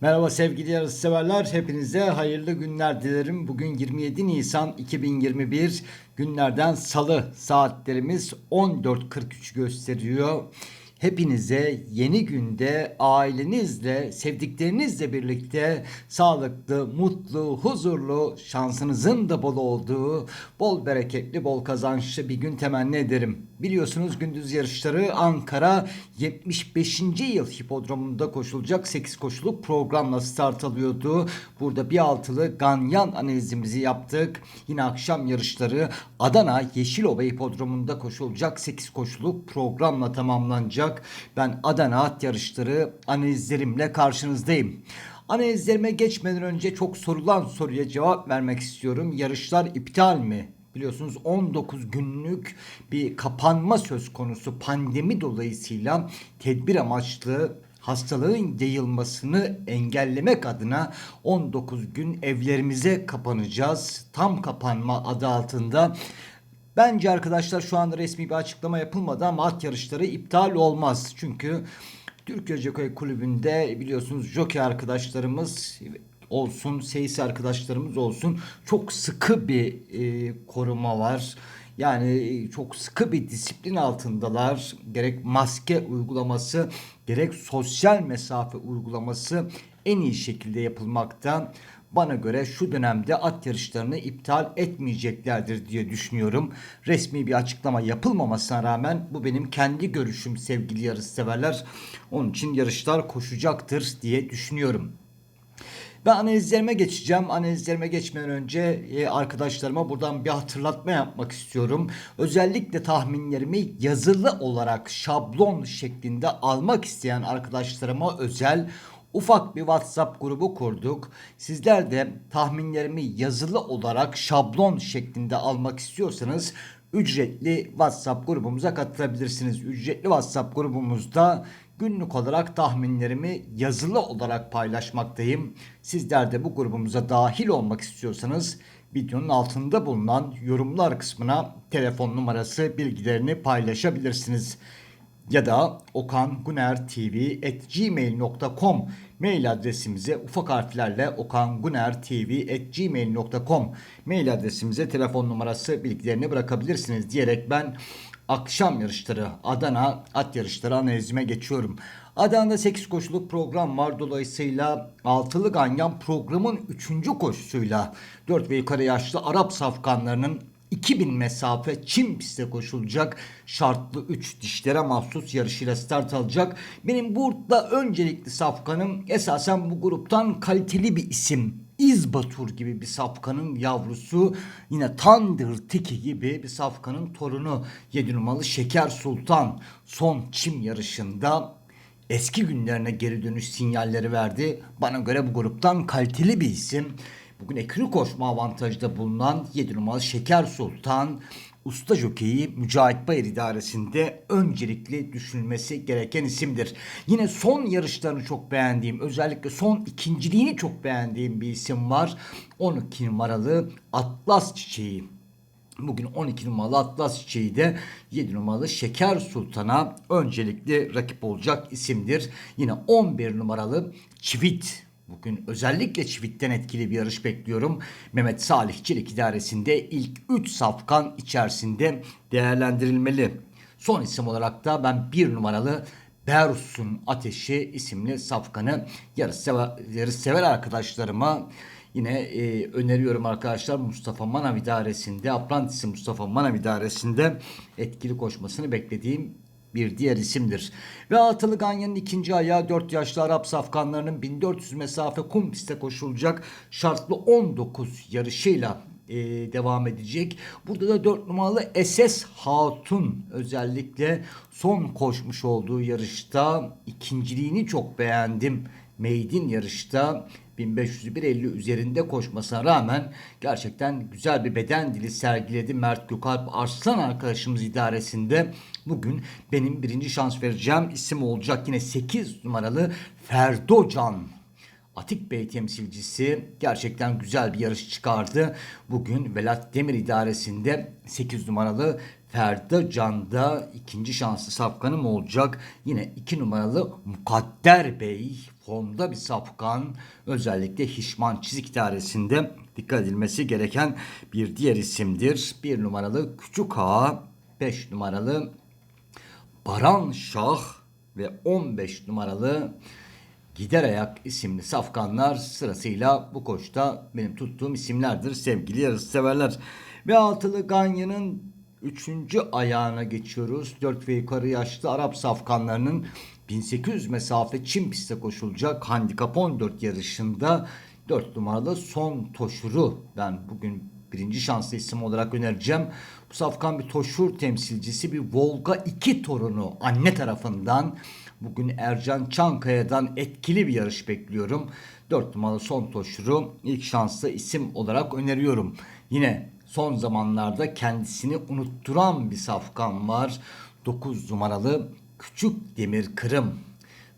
Merhaba sevgili yarışseverler. Hepinize hayırlı günler dilerim. Bugün 27 Nisan 2021 günlerden salı saatlerimiz 14.43 gösteriyor. Hepinize yeni günde ailenizle, sevdiklerinizle birlikte sağlıklı, mutlu, huzurlu, şansınızın da bol olduğu, bol bereketli, bol kazançlı bir gün temenni ederim. Biliyorsunuz gündüz yarışları Ankara 75. yıl hipodromunda koşulacak 8 koşulu programla start alıyordu. Burada bir altılı ganyan analizimizi yaptık. Yine akşam yarışları Adana Yeşilova hipodromunda koşulacak 8 koşulu programla tamamlanacak. Ben Adana at yarışları analizlerimle karşınızdayım. Analizlerime geçmeden önce çok sorulan soruya cevap vermek istiyorum. Yarışlar iptal mi? Biliyorsunuz 19 günlük bir kapanma söz konusu pandemi dolayısıyla tedbir amaçlı hastalığın yayılmasını engellemek adına 19 gün evlerimize kapanacağız. Tam kapanma adı altında Bence arkadaşlar şu anda resmi bir açıklama yapılmadı ama yarışları iptal olmaz. Çünkü Türkiye Jockey Kulübü'nde biliyorsunuz jockey arkadaşlarımız olsun, seyis arkadaşlarımız olsun çok sıkı bir e, koruma var. Yani çok sıkı bir disiplin altındalar. Gerek maske uygulaması, gerek sosyal mesafe uygulaması en iyi şekilde yapılmakta. Bana göre şu dönemde at yarışlarını iptal etmeyeceklerdir diye düşünüyorum. Resmi bir açıklama yapılmamasına rağmen bu benim kendi görüşüm sevgili yarışseverler. Onun için yarışlar koşacaktır diye düşünüyorum. Ben analizlerime geçeceğim. Analizlerime geçmeden önce e, arkadaşlarıma buradan bir hatırlatma yapmak istiyorum. Özellikle tahminlerimi yazılı olarak şablon şeklinde almak isteyen arkadaşlarıma özel ufak bir WhatsApp grubu kurduk. Sizler de tahminlerimi yazılı olarak şablon şeklinde almak istiyorsanız ücretli WhatsApp grubumuza katılabilirsiniz. Ücretli WhatsApp grubumuzda günlük olarak tahminlerimi yazılı olarak paylaşmaktayım. Sizler de bu grubumuza dahil olmak istiyorsanız videonun altında bulunan yorumlar kısmına telefon numarası bilgilerini paylaşabilirsiniz ya da okangunertv@gmail.com mail adresimize ufak harflerle okangunertv@gmail.com mail adresimize telefon numarası bilgilerini bırakabilirsiniz diyerek ben akşam yarışları Adana at yarışları analizime geçiyorum. Adana'da 8 koşuluk program var. Dolayısıyla altılı ganyan programın 3. koşusuyla 4 ve yukarı yaşlı Arap safkanlarının 2000 mesafe Çin pistte koşulacak şartlı 3 dişlere mahsus yarışıyla start alacak. Benim burada öncelikli safkanım esasen bu gruptan kaliteli bir isim. İzbatur gibi bir safkanın yavrusu yine Thunder Tiki gibi bir safkanın torunu 7 numaralı Şeker Sultan son çim yarışında eski günlerine geri dönüş sinyalleri verdi. Bana göre bu gruptan kaliteli bir isim. Bugün ekri koşma avantajda bulunan 7 numaralı Şeker Sultan usta jokeyi Mücahit Bayır idaresinde öncelikli düşünülmesi gereken isimdir. Yine son yarışlarını çok beğendiğim, özellikle son ikinciliğini çok beğendiğim bir isim var. 12 numaralı Atlas Çiçeği. Bugün 12 numaralı Atlas Çiçeği de 7 numaralı Şeker Sultan'a öncelikli rakip olacak isimdir. Yine 11 numaralı Çivit Bugün özellikle çivitten etkili bir yarış bekliyorum. Mehmet Salih Çelik idaresinde ilk 3 safkan içerisinde değerlendirilmeli. Son isim olarak da ben bir numaralı Bersun Ateşi isimli safkanı yarış sever, yarış sever arkadaşlarıma yine e, öneriyorum arkadaşlar Mustafa Manav idaresinde Aprantisi Mustafa Manav idaresinde etkili koşmasını beklediğim bir diğer isimdir. Ve Altılı Ganyan'ın ikinci ayağı 4 yaşlı Arap safkanlarının 1400 mesafe kum piste koşulacak şartlı 19 yarışıyla e, devam edecek. Burada da 4 numaralı SS Hatun özellikle son koşmuş olduğu yarışta ikinciliğini çok beğendim. Maiden yarışta 1501.50 üzerinde koşmasına rağmen gerçekten güzel bir beden dili sergiledi. Mert Gökalp Arslan arkadaşımız idaresinde bugün benim birinci şans vereceğim isim olacak. Yine 8 numaralı Ferdocan Atik Bey temsilcisi gerçekten güzel bir yarış çıkardı. Bugün Velat Demir idaresinde 8 numaralı Ferda Can'da ikinci şanslı safkanım olacak. Yine iki numaralı Mukadder Bey formda bir safkan. Özellikle Hişman çizik dairesinde dikkat edilmesi gereken bir diğer isimdir. Bir numaralı Küçük Ağa, beş numaralı Baran Şah ve 15 numaralı Gider Ayak isimli safkanlar sırasıyla bu koşta benim tuttuğum isimlerdir sevgili yarışseverler. Ve altılı Ganyan'ın üçüncü ayağına geçiyoruz. 4 ve yukarı yaşlı Arap safkanlarının 1800 mesafe Çin pistte koşulacak handikap 14 yarışında 4 numaralı son toşuru ben bugün birinci şanslı isim olarak önereceğim. Bu safkan bir toşur temsilcisi bir Volga 2 torunu anne tarafından bugün Ercan Çankaya'dan etkili bir yarış bekliyorum. 4 numaralı son toşuru ilk şanslı isim olarak öneriyorum. Yine son zamanlarda kendisini unutturan bir safkan var. 9 numaralı Küçük Demir Kırım.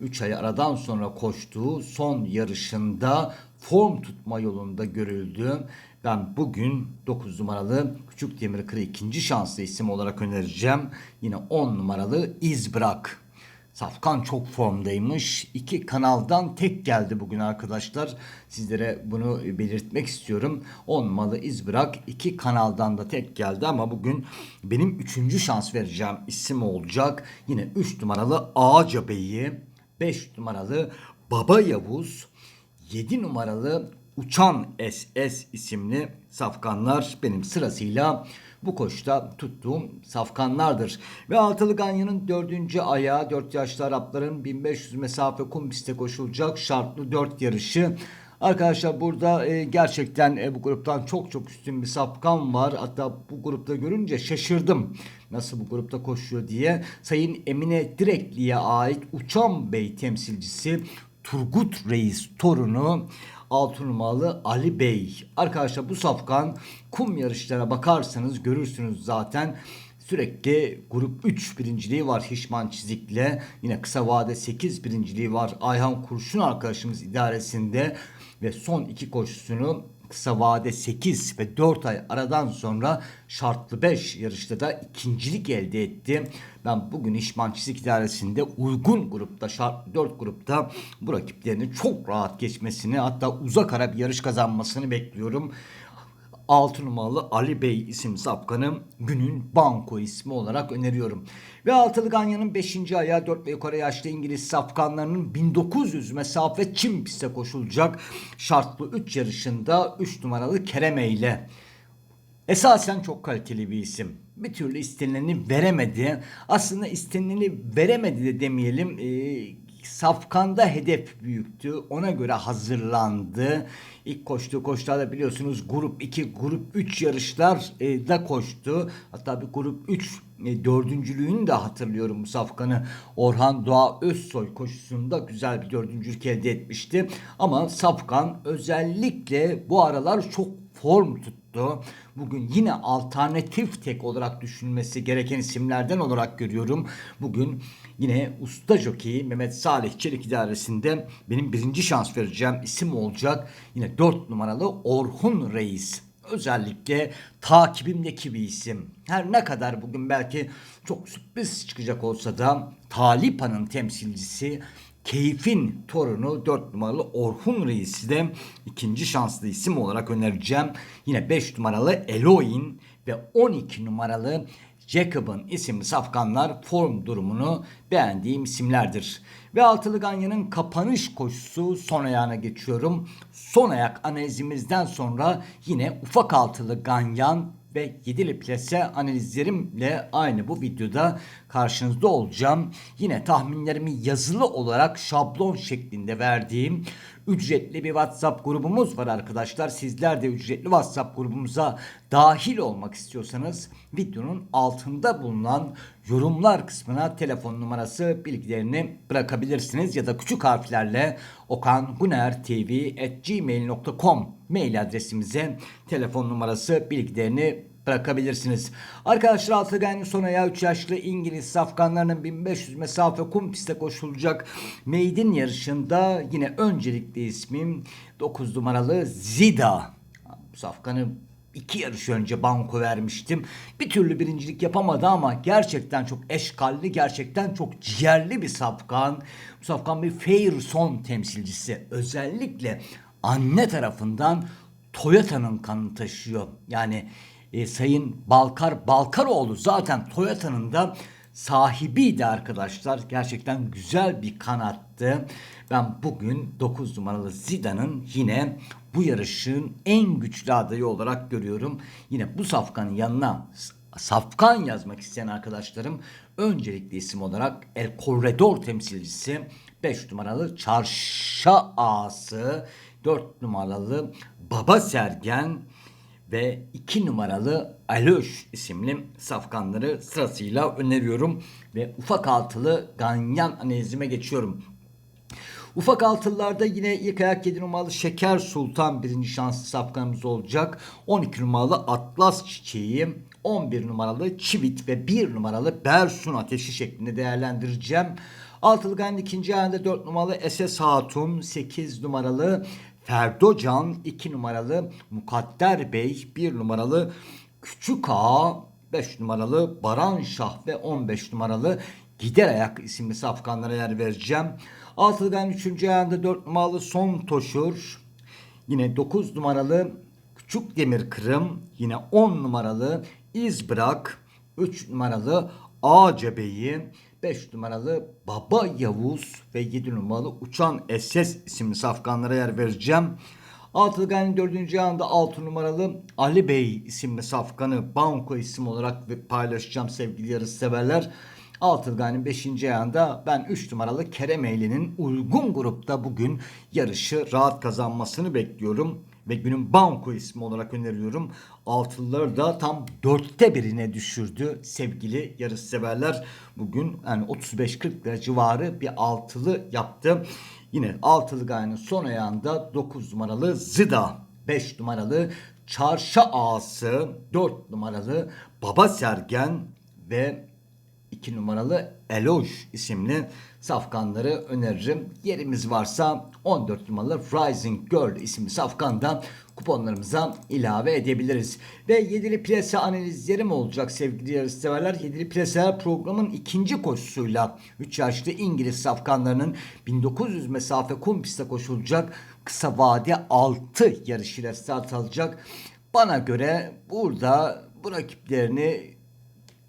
3 ay aradan sonra koştuğu son yarışında form tutma yolunda görüldü. Ben bugün 9 numaralı Küçük Demir Kırı ikinci şanslı isim olarak önereceğim. Yine 10 numaralı İz Bırak. Safkan çok formdaymış. İki kanaldan tek geldi bugün arkadaşlar. Sizlere bunu belirtmek istiyorum. 10 malı iz bırak. iki kanaldan da tek geldi ama bugün benim üçüncü şans vereceğim isim olacak. Yine 3 numaralı Ağaca Bey'i, 5 numaralı Baba Yavuz, 7 numaralı Uçan SS isimli safkanlar benim sırasıyla bu koşta tuttuğum safkanlardır. Ve Altılı Ganyan'ın dördüncü ayağı 4 yaşlı Arapların 1500 mesafe kum pistte koşulacak şartlı 4 yarışı. Arkadaşlar burada e, gerçekten e, bu gruptan çok çok üstün bir safkan var. Hatta bu grupta görünce şaşırdım. Nasıl bu grupta koşuyor diye. Sayın Emine Direkli'ye ait Uçan Bey temsilcisi Turgut Reis torunu 6 numaralı Ali Bey. Arkadaşlar bu safkan kum yarışlara bakarsanız görürsünüz zaten. Sürekli grup 3 birinciliği var Hişman Çizik'le. Yine kısa vade 8 birinciliği var Ayhan Kurşun arkadaşımız idaresinde. Ve son iki koşusunu kısa vade 8 ve 4 ay aradan sonra şartlı 5 yarışta da ikincilik elde etti. Ben bugün İşman Çizik İdaresi'nde uygun grupta şartlı 4 grupta bu rakiplerini çok rahat geçmesini hatta uzak ara bir yarış kazanmasını bekliyorum. 6 numaralı Ali Bey isim sapkanı günün banko ismi olarak öneriyorum. Ve altılı ganyanın 5. ayağı 4 ve yukarı yaşlı İngiliz safkanlarının 1900 mesafe Çin piste koşulacak şartlı 3 yarışında 3 numaralı Kereme ile. Esasen çok kaliteli bir isim. Bir türlü istenileni veremedi. Aslında istenileni veremedi de demeyelim. Ee, Safkan'da hedef büyüktü. Ona göre hazırlandı. İlk koştuğu koşularda biliyorsunuz grup 2, grup 3 yarışlar e, da koştu. Hatta bir grup 3 e, dördüncülüğünü de hatırlıyorum bu Safkan'ı. Orhan Doğa Özsoy koşusunda güzel bir dördüncülük elde etmişti. Ama Safkan özellikle bu aralar çok form tuttu. Bugün yine alternatif tek olarak düşünülmesi gereken isimlerden olarak görüyorum. Bugün yine usta jockey Mehmet Salih Çelik idaresinde benim birinci şans vereceğim isim olacak. Yine 4 numaralı Orhun Reis özellikle takibimdeki bir isim. Her ne kadar bugün belki çok sürpriz çıkacak olsa da Talipa'nın temsilcisi Keyf'in torunu 4 numaralı Orhun Reis'i de ikinci şanslı isim olarak önereceğim. Yine 5 numaralı Eloin ve 12 numaralı Jacob'ın isimli safkanlar form durumunu beğendiğim isimlerdir. Ve Altılı Ganyan'ın kapanış koşusu son ayağına geçiyorum. Son ayak analizimizden sonra yine ufak altılı Ganyan ve yedili plase analizlerimle aynı bu videoda karşınızda olacağım. Yine tahminlerimi yazılı olarak şablon şeklinde verdiğim ücretli bir WhatsApp grubumuz var arkadaşlar. Sizler de ücretli WhatsApp grubumuza dahil olmak istiyorsanız videonun altında bulunan yorumlar kısmına telefon numarası bilgilerini bırakabilirsiniz ya da küçük harflerle okangunertv@gmail.com mail adresimize telefon numarası bilgilerini bırakabilirsiniz. Arkadaşlar Altıgen'in son ayağı 3 yaşlı İngiliz safkanlarının 1500 mesafe kum piste koşulacak maiden yarışında yine öncelikli ismim 9 numaralı Zida. Bu safkanı iki yarış önce banko vermiştim. Bir türlü birincilik yapamadı ama gerçekten çok eşkalli, gerçekten çok ciğerli bir safkan. Bu safkan bir fair son temsilcisi. Özellikle anne tarafından Toyota'nın kanını taşıyor. Yani e, Sayın Balkar Balkaroğlu zaten Toyota'nın da sahibiydi arkadaşlar. Gerçekten güzel bir kanattı. Ben bugün 9 numaralı Zidane'ın yine bu yarışın en güçlü adayı olarak görüyorum. Yine bu safkanın yanına safkan yazmak isteyen arkadaşlarım öncelikli isim olarak El Corredor temsilcisi 5 numaralı Çarşa Ağası 4 numaralı Baba Sergen ve 2 numaralı Aloş isimli safkanları sırasıyla öneriyorum ve ufak altılı ganyan analizime geçiyorum. Ufak altılılarda yine ilk ayak 7 numaralı Şeker Sultan birinci şanslı safkanımız olacak. 12 numaralı Atlas Çiçeği, 11 numaralı Çivit ve 1 numaralı Bersun Ateşi şeklinde değerlendireceğim. Altılı Ganyan ikinci ayında 4 numaralı SS Hatun, 8 numaralı Ferdocan, 2 numaralı Mukadder Bey, 1 numaralı Küçük Ağa, 5 numaralı Baran Şah ve 15 numaralı Gider Ayak isimli safkanlara yer vereceğim. Altıdan 3. ayağında 4 numaralı Son Toşur. Yine 9 numaralı Küçük Demir Kırım. Yine 10 numaralı İz Bırak. 3 numaralı Ağaca Bey'i. 5 numaralı Baba Yavuz ve 7 numaralı Uçan SS isimli safkanlara yer vereceğim. Altılı Ganyan 4. ayağında 6 numaralı Ali Bey isimli safkanı Banko isim olarak paylaşacağım sevgili yarış severler. Altılgay'ın 5. ayağında ben 3 numaralı Keremeyli'nin uygun grupta bugün yarışı rahat kazanmasını bekliyorum. Ve günün banko ismi olarak öneriyorum. Altılıları da tam dörtte birine düşürdü sevgili yarış severler. Bugün yani 35-40 lira civarı bir altılı yaptı. Yine altılı gayenin son ayağında 9 numaralı Zıda, 5 numaralı Çarşa Ağası, 4 numaralı Baba Sergen ve 2 numaralı Eloş isimli safkanları öneririm. Yerimiz varsa 14 numaralı Rising Girl isimli safkandan kuponlarımıza ilave edebiliriz. Ve yedili plase analizlerim olacak sevgili yarışseverler. Yedili plaseler programın ikinci koşusuyla 3 yaşlı İngiliz safkanlarının 1900 mesafe kum pistte koşulacak kısa vade 6 yarışıyla start alacak. Bana göre burada bu rakiplerini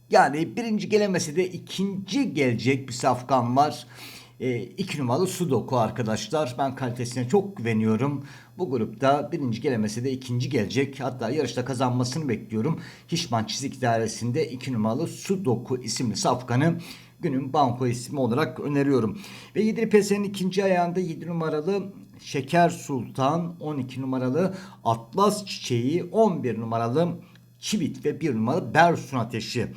yani birinci gelemese de ikinci gelecek bir safkan var. E, iki numaralı Sudoku arkadaşlar. Ben kalitesine çok güveniyorum. Bu grupta birinci gelemese de ikinci gelecek. Hatta yarışta kazanmasını bekliyorum. Hişman Çizik Dairesi'nde iki numaralı Sudoku isimli safkanı günün banko ismi olarak öneriyorum. Ve Yedili Pese'nin ikinci ayağında 7 numaralı Şeker Sultan, 12 numaralı Atlas Çiçeği, 11 numaralı Çivit ve 1 numaralı Bersun Ateşi.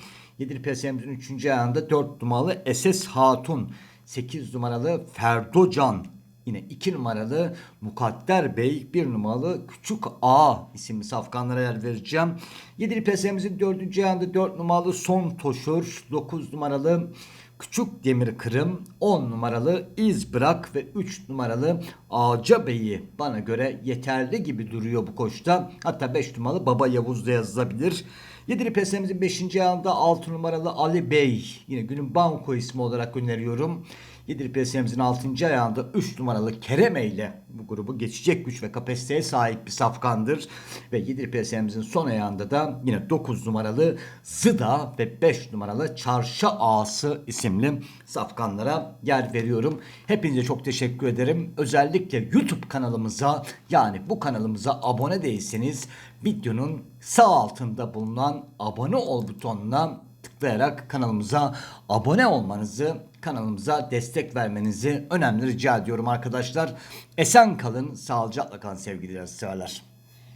Yedili PSM'nin 3. ayağında 4 numaralı SS Hatun, 8 numaralı Ferdocan, yine 2 numaralı Mukadder Bey, 1 numaralı Küçük A isimli safkanlara yer vereceğim. Yedili PSM'nin 4. ayağında 4 numaralı Son Toşur, 9 numaralı Küçük Demir Kırım, 10 numaralı İz Bırak ve 3 numaralı Ağaca Bey'i bana göre yeterli gibi duruyor bu koşta. Hatta 5 numaralı Baba Yavuz da yazılabilir. Yedili pesemizin 5. ayağında 6 numaralı Ali Bey. Yine günün banko ismi olarak öneriyorum. Yedili pesemizin 6. ayağında 3 numaralı Kereme ile bu grubu geçecek güç ve kapasiteye sahip bir safkandır. Ve Yedili pesemizin son ayağında da yine 9 numaralı Zıda ve 5 numaralı Çarşı Ağası isimli safkanlara yer veriyorum. Hepinize çok teşekkür ederim. Özellikle YouTube kanalımıza yani bu kanalımıza abone değilseniz videonun sağ altında bulunan abone ol butonuna tıklayarak kanalımıza abone olmanızı, kanalımıza destek vermenizi önemli rica ediyorum arkadaşlar. Esen kalın, sağlıcakla kalın sevgili severler.